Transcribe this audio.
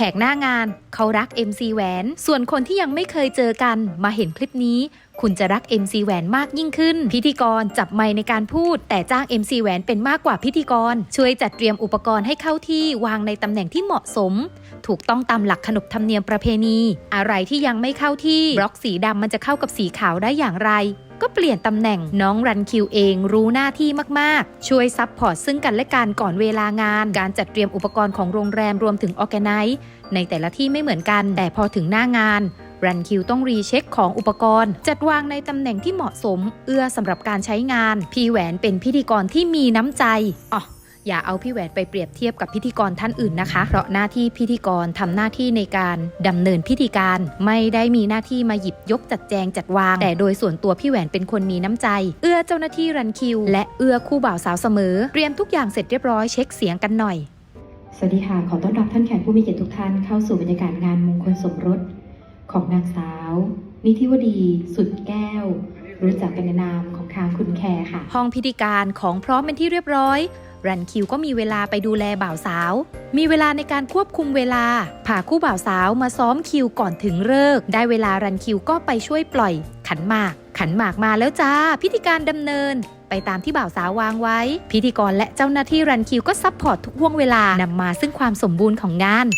ขกหน้างานเขารัก MC แหวน ส่วนคนที่ยังไม่เคยเจอกันมาเห็นคลิปนี้ คุณจะรัก MC แหวนมากยิ่งขึ้น พิธีกรจับไมค์ในการพูด แต่จ้าง MC แหวนเป็นมากกว่าพิธีกร ช่วยจัดเตรียมอุปกรณ์ให้เข้าที่วางในตำแหน่งที่เหมาะสม ถูกต้องตามหลักขนบธรรมเนียมประเพณี อะไรที่ยังไม่เข้าที่บล็อกสีดำมันจะเข้ากับสีขาวได้อย่างไรก็เปลี่ยนตำแหน่งน้องรันคิวเองรู้หน้าที่มาก ๆ ช่วยซับพอร์ตซึ่งกันและกันก่อนเวลางาน การจัดเตรียมอุปกรณ์ของโรงแรมรวมถึงออแกไนซ์ในแต่ละที่ไม่เหมือนกัน แต่พอถึงหน้างาน รันคิวต้องรีเช็คของอุปกรณ์ จัดวางในตำแหน่งที่เหมาะสม เอื้อสำหรับการใช้งาน พี่แหวนเป็นพิธีกรที่มีน้ำใจอ๋ออย่าเอาพี่แหวนไปเปรียบเทียบกับพิธีกรท่านอื่นนะคะ เพราะหน้าที่พิธีกรทำหน้าที่ในการดำเนินพิธีการ ไม่ได้มีหน้าที่มาหยิบยกจัดแจงจัดวาง แต่โดยส่วนตัวพี่แหวนเป็นคนมีน้ำใจ เอื้อเจ้าหน้าที่รันคิว และเอื้อคู่บ่าวสาวเสมอ เตรียมทุกอย่างเสร็จเรียบร้อยเช็คเสียงกันหน่อย สวัสดีค่ะ ขอต้อนรับท่านแขกผู้มีเกียรติทุกท่านเข้าสู่บรรยากาศงานมงคลสมรส ของนางสาว นิธิวดี สุดแก้ว รู้จักกันในนามของทางคุณแคร์ค่ะ ห้องพิธีการของพร้อมเป็นที่เรียบร้อย รันคิวก็มีเวลาไปดูแลบ่าวสาว มีเวลาในการควบคุมเวลาพาคู่บ่าวสาวมาซ้อมคิวก่อนถึงเลิก ได้เวลารันคิวก็ไปช่วยปล่อย ขันหมาก ขันหมากมาแล้วจ้า พิธีการดำเนินไปตามที่บ่าวสาววางไว้ พิธีกรและเจ้าหน้าที่รันคิวก็ซัพพอร์ตทุกห่วงเวลานำมาซึ่งความสมบูรณ์ของงาน